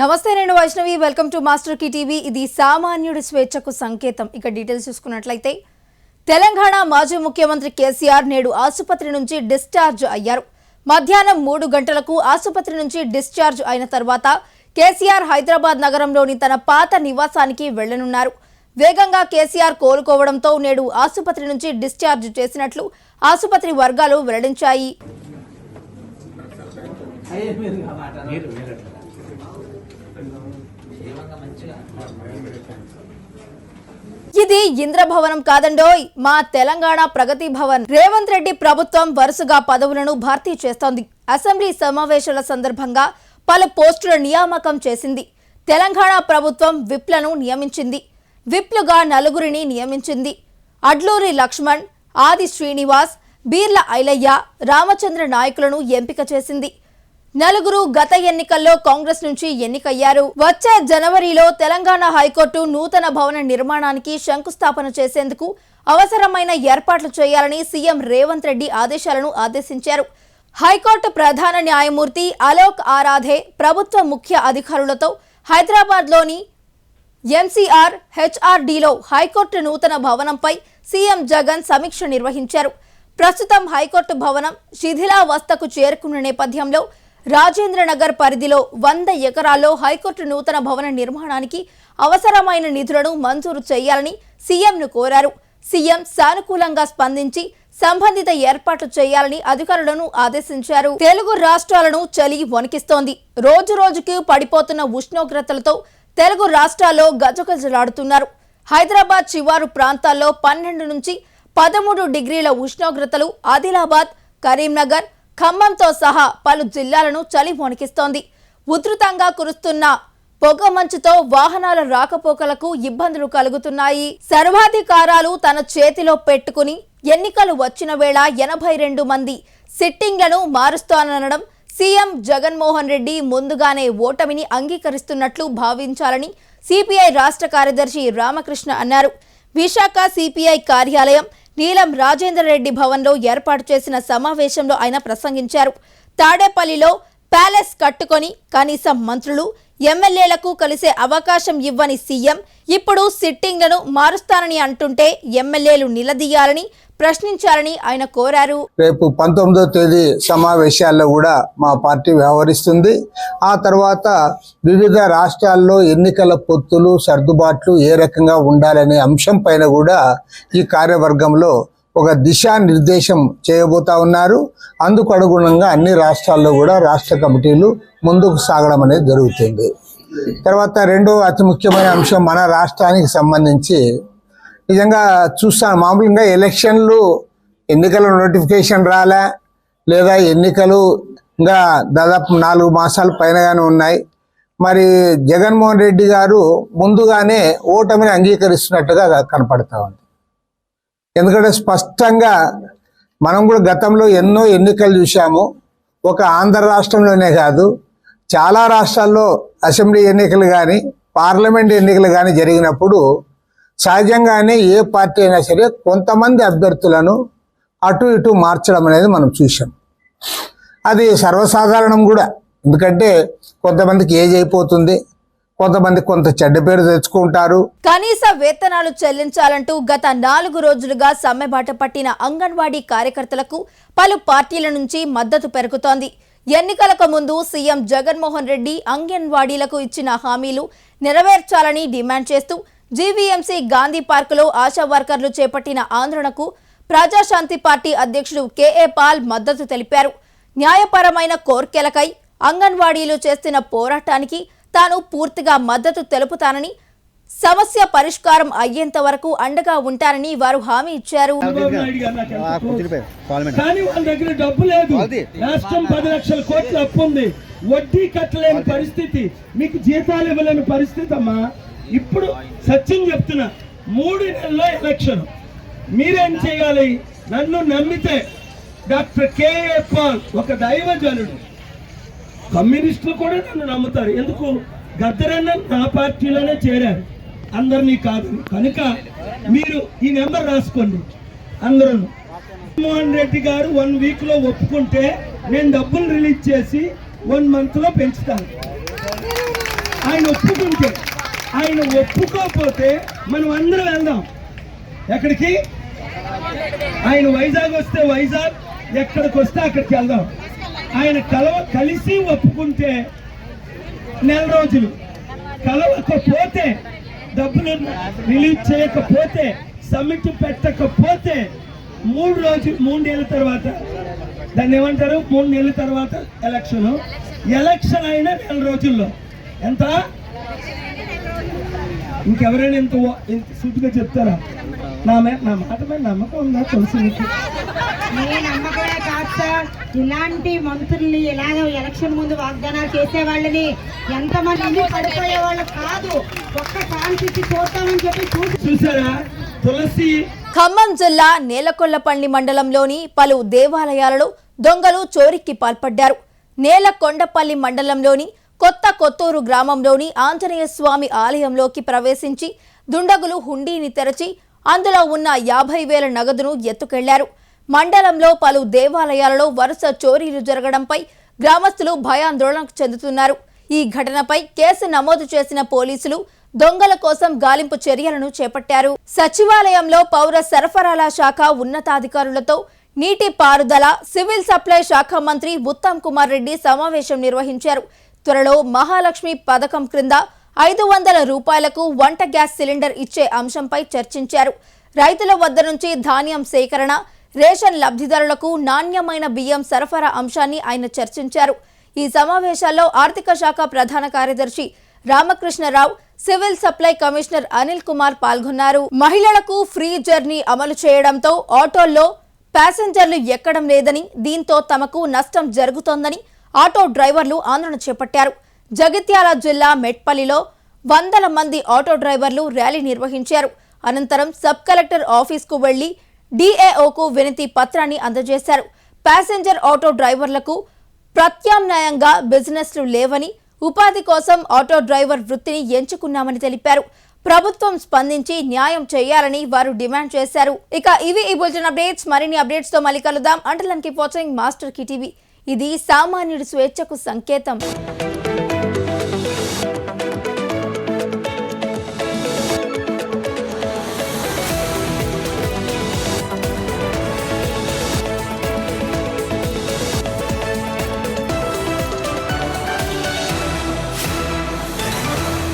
నమస్తే నేను Vaishnavi. Welcome to master key TV ఇది సామాన్యుడి స్వేచ్ఛకు సంకేతం. ఇక డీటెయిల్స్ చూసుకున్నట్లయితే తెలంగాణ మాజీ ముఖ్యమంత్రి కేసీఆర్ నేడు ఆసుపత్రి నుంచి డిశ్చార్జ్ అయ్యారు. మధ్యాహ్నం మూడు గంటలకు ఆసుపత్రి నుంచి డిశ్చార్జ్ అయిన తర్వాత కేసీఆర్ హైదరాబాద్ నగరంలోని తన పాత నివాసానికి వెళ్ళనున్నారు. వేగంగా కేసీఆర్ కోలుకోవడంతో నేడు ఆసుపత్రి నుంచి డిశ్చార్జ్ చేసినట్లు ఆసుపత్రి వర్గాలు వెల్లడించాయి. ఇది ఇంద్రభవనం కాదండోయ్ మా తెలంగాణ ప్రగతి భవన్. రేవంత్ రెడ్డి ప్రభుత్వం వరుసగా పదవులను భర్తీ చేస్తోంది. అసెంబ్లీ సమావేశాల సందర్భంగా పలు పోస్టుల నియామకం చేసింది. తెలంగాణ ప్రభుత్వం విప్లను నియమించింది. విప్లుగా నలుగురిని నియమించింది. అడ్లూరి లక్ష్మణ్ ఆది శ్రీనివాస్ బీర్ల ఐలయ్య రామచంద్ర నాయకులను ఎంపిక చేసింది. నలుగురు గత ఎన్నికల్లో కాంగ్రెస్ నుంచి ఎన్నికయ్యారు. వచ్చే జనవరిలో తెలంగాణ హైకోర్టు నూతన భవన నిర్మాణానికి శంకుస్థాపన చేసేందుకు అవసరమైన ఏర్పాట్లు చేయాలని సీఎం రేవంత్ రెడ్డి ఆదేశాలను ఆదేశించారు. హైకోర్టు ప్రధాన న్యాయమూర్తి అలోక్ ఆరాధే ప్రభుత్వ ముఖ్య అధికారులతో హైదరాబాద్లోని ఎంసీఆర్ హెచ్ఆర్డీలో హైకోర్టు నూతన భవనంపై సీఎం జగన్ సమీక్ష నిర్వహించారు. ప్రస్తుతం హైకోర్టు భవనం శిథిలావస్థకు చేరుకున్న నేపథ్యంలో రాజేంద్రనగర్ పరిధిలో వంద ఎకరాల్లో హైకోర్టు నూతన భవన నిర్మాణానికి అవసరమైన నిధులను మంజూరు చేయాలని సీఎంను కోరారు. సీఎం సానుకూలంగా స్పందించి సంబంధిత ఏర్పాట్లు చేయాలని అధికారులను ఆదేశించారు. తెలుగు రాష్ట్రాలను చలి వణికిస్తోంది. రోజు రోజుకి పడిపోతున్న ఉష్ణోగ్రతలతో తెలుగు రాష్ట్రాల్లో గజగజలాడుతున్నారు. హైదరాబాద్ చివారు ప్రాంతాల్లో పన్నెండు నుంచి పదమూడు డిగ్రీల ఉష్ణోగ్రతలు ఆదిలాబాద్ కరీంనగర్ ఖమ్మంతో సహా పలు జిల్లాలను చలి వణికిస్తోంది. ఉధృతంగా కురుస్తున్న పొగ మంచుతో వాహనాల రాకపోకలకు ఇబ్బందులు కలుగుతున్నాయి. సర్వాధికారాలు తన చేతిలో పెట్టుకుని ఎన్నికలు వచ్చిన వేళ ఎనభై రెండు మంది సిట్టింగ్లను మారుస్తాననడం సీఎం జగన్మోహన్ రెడ్డి ముందుగానే ఓటమిని అంగీకరిస్తున్నట్లు భావించాలని సిపిఐ రాష్ట్ర కార్యదర్శి రామకృష్ణ అన్నారు. విశాఖ సిపిఐ కార్యాలయం నీలం రాజేందర్ రెడ్డి భవన్లో ఏర్పాటు చేసిన సమావేశంలో ఆయన ప్రసంగించారు. తాడేపల్లిలో ప్యాలెస్ కట్టుకొని కనీసం మంత్రులు ఎమ్మెల్యేలకు కలిసే అవకాశం ఇవ్వని సీఎం ఇప్పుడు సిట్టింగ్లను మారుస్తానని అంటుంటే ఎమ్మెల్యేలు నిలదీయాలని ప్రశ్నించాలని ఆయన కోరారు. రేపు పంతొమ్మిదో తేదీ సమావేశాల్లో కూడా మా పార్టీ వ్యవహరిస్తుంది. ఆ తర్వాత వివిధ రాష్ట్రాల్లో ఎన్నికల పొత్తులు సర్దుబాట్లు ఏ రకంగా ఉండాలనే అంశం పైన కూడా ఈ కార్యవర్గంలో ఒక దిశానిర్దేశం చేయబోతా ఉన్నారు. అందుకు అనుగుణంగా అన్ని రాష్ట్రాల్లో కూడా రాష్ట్ర కమిటీలు ముందుకు సాగడం అనేది జరుగుతుంది. తర్వాత రెండో అతి ముఖ్యమైన అంశం మన రాష్ట్రానికి సంబంధించి నిజంగా చూస్తాను. మామూలుగా ఎలక్షన్లు ఎన్నికల నోటిఫికేషన్ రాలే లేదా ఎన్నికలు ఇంకా దాదాపు నాలుగు మాసాలు పైనగానే ఉన్నాయి. మరి జగన్మోహన్ రెడ్డి గారు ముందుగానే ఓటమిని అంగీకరిస్తున్నట్టుగా కనపడతా ఉంది. ఎందుకంటే స్పష్టంగా మనం కూడా గతంలో ఎన్నో ఎన్నికలు చూసాము ఒక ఆంధ్ర రాష్ట్రంలోనే కాదు చాలా రాష్ట్రాల్లో అసెంబ్లీ ఎన్నికలు కానీ పార్లమెంట్ ఎన్నికలు కానీ జరిగినప్పుడు సహజంగానే ఏ పార్టీ అయినా సరే కొంతమంది అభ్యర్థులను అటు ఇటు మార్చడం అనేది మనం చూసాం అది సర్వసాధారణం కూడా. ఎందుకంటే కొంతమందికి ఏజ్ అయిపోతుంది కొంతమంది కొంత చెడ్డ పేరు తెచ్చుకుంటారు. కనీస వేతనాలు చెల్లించాలంటూ గత నాలుగు రోజులుగా సమ్మెబాట పట్టిన అంగన్వాడీ కార్యకర్తలకు పలు పార్టీల నుంచి మద్దతు పెరుగుతోంది. ఎన్నికలకు ముందు సీఎం జగన్మోహన్ రెడ్డి అంగన్వాడీలకు ఇచ్చిన హామీలు నెరవేర్చాలని డిమాండ్ చేస్తూ జీవీఎంసీ గాంధీ పార్కులో ఆశా వర్కర్లు చేపట్టిన ఆందోళనకు ప్రజాశాంతి పార్టీ అధ్యక్షుడు కేఏ పాల్ మద్దతు తెలిపారు. న్యాయపరమైన కోర్కెలకై అంగన్వాడీలు చేస్తున్న పోరాటానికి తాను పూర్తిగా మద్దతు తెలుపుతానని సమస్య పరిష్కారం అయ్యేంత వరకు అండగా ఉంటానని వారు హామీ ఇచ్చారు. కానీ వాళ్ళ దగ్గర డబ్బు లేదు. రాష్ట్రం పది లక్షల కోట్ల అప్పు ఉంది. వడ్డీ కట్టలేని పరిస్థితి. మీకు జీతాలు ఇవ్వలేని పరిస్థితి అమ్మా. ఇప్పుడు సత్యం చెప్తున్నా. మూడు నెలల్లో ఎలక్షన్. మీరేం చేయాలి? నన్ను నమ్మితే డాక్టర్ కేఏ పాల్ ఒక దైవజనుడు. కమ్యూనిస్టులు కూడా నన్ను నమ్ముతారు. ఎందుకు? గద్దరన్న నా పార్టీలోనే చేరారు. అందరినీ కాదు. కనుక మీరు ఈ నెంబర్ రాసుకోండి. అందరూ జగన్మోహన్ రెడ్డి గారు వన్ వీక్లో ఒప్పుకుంటే నేను డబ్బులు రిలీజ్ చేసి వన్ మంత్లో పెంచుతాను. ఆయన ఒప్పుకుంటే ఆయన ఒప్పుకోకపోతే మనం అందరం వెళ్దాం. ఎక్కడికి? ఆయన వైజాగ్ వస్తే వైజాగ్ ఎక్కడికి వస్తే అక్కడికి వెళ్దాం. ఆయన కలవ కలిసి ఒప్పుకుంటే నెల రోజులు. కలవకపోతే డబ్బులు రిలీజ్ చేయకపోతే సమ్మిట్ పెట్టకపోతే మూడు రోజులు మూడు నెలల తర్వాత దాన్ని ఏమంటారు? మూడు నెలల తర్వాత ఎలక్షన్ ఎలక్షన్ అయిన నెల రోజుల్లో. ఎంత? ఇంకెవరైనా ఇంత సూటిగా చెప్తారా? నా మీద నా మాట మీద నమ్మకం ఉందా? తెలుసు మీకు. నేను నమ్మకమే కాదు సార్. ఇలాంటి మంత్రుల్ని ఇలాగ ఎలక్షన్ ముందు వాగ్దానాలు చేసే వాళ్ళని ఎంతమంది పడిపోయే వాళ్ళు కాదు. ఒక్క ఛాన్స్ ఇచ్చి చూద్దామని చెప్పి చూసి చూసారా? తులసి ఖమ్మం జిల్లా నేలకొండపల్లి మండలంలోని పలు దేవాలయాలలో దొంగలు చోరీకి పాల్పడ్డారు. నేలకొండపల్లి మండలంలోని కొత్త కొత్తూరు గ్రామంలోని ఆంజనేయ స్వామి ఆలయంలోకి ప్రవేశించి దుండగులు హుండీని తెరచి అందులో ఉన్న యాభై వేల నగదును ఎత్తుకెళ్ళారు. మండలంలో పలు దేవాలయాలలో వరుస చోరీలు జరగడంపై గ్రామస్తులు భయాందోళనకు చెందుతున్నారు. ఈ ఘటనపై కేసు నమోదు చేసిన పోలీసులు దొంగల కోసం గాలింపు చర్యలను చేపట్టారు. సచివాలయంలో పౌర సరఫరాల శాఖ ఉన్నతాధికారులతో నీటి పారుదల సివిల్ సప్లై శాఖ మంత్రి ఉత్తమ్ కుమార్ రెడ్డి సమావేశం నిర్వహించారు. త్వరలో మహాలక్ష్మి పథకం క్రింద ఐదు వందల రూపాయలకు వంట గ్యాస్ సిలిండర్ ఇచ్చే అంశంపై చర్చించారు. రైతుల వద్ద నుంచి ధాన్యం సేకరణ రేషన్ లబ్ధిదారులకు నాణ్యమైన బియ్యం సరఫరా అంశాన్ని ఆయన చర్చించారు. ఈ సమావేశాల్లో ఆర్థిక శాఖ ప్రధాన కార్యదర్శి Ramakrishna Rao civil supply commissioner Anil Kumar పాల్గొన్నారు. మహిళలకు ఫ్రీ జర్నీ అమలు చేయడంతో ఆటోల్లో ప్యాసింజర్లు ఎక్కడం లేదని దీంతో తమకు నష్టం జరుగుతోందని ఆటో డ్రైవర్లు ఆందోళన చేపట్టారు. జగిత్యాల జిల్లా మెట్పల్లిలో వందల మంది ఆటో డ్రైవర్లు ర్యాలీ నిర్వహించారు. అనంతరం సబ్ కలెక్టర్ ఆఫీస్కు వెళ్ళి డిఏఓకు వినతి పత్రాన్ని అందజేశారు. ప్యాసింజర్ ఆటో డ్రైవర్లకు ప్రత్యామ్నాయంగా బిజినెస్లు లేవని ఉపాధి కోసం ఆటో డ్రైవర్ వృత్తిని ఎంచుకున్నామని తెలిపారు. ప్రభుత్వం స్పందించి న్యాయం చేయాలని వారు డిమాండ్ చేశారు. ఇక ఇవి ఈ బులెటిన్ అప్డేట్స్. మరిన్ని అప్డేట్స్తో మళ్ళీ కలుద్దాం. Until watching master key TV. ఇది సామాన్యుడి స్వేచ్ఛకు సంకేతం.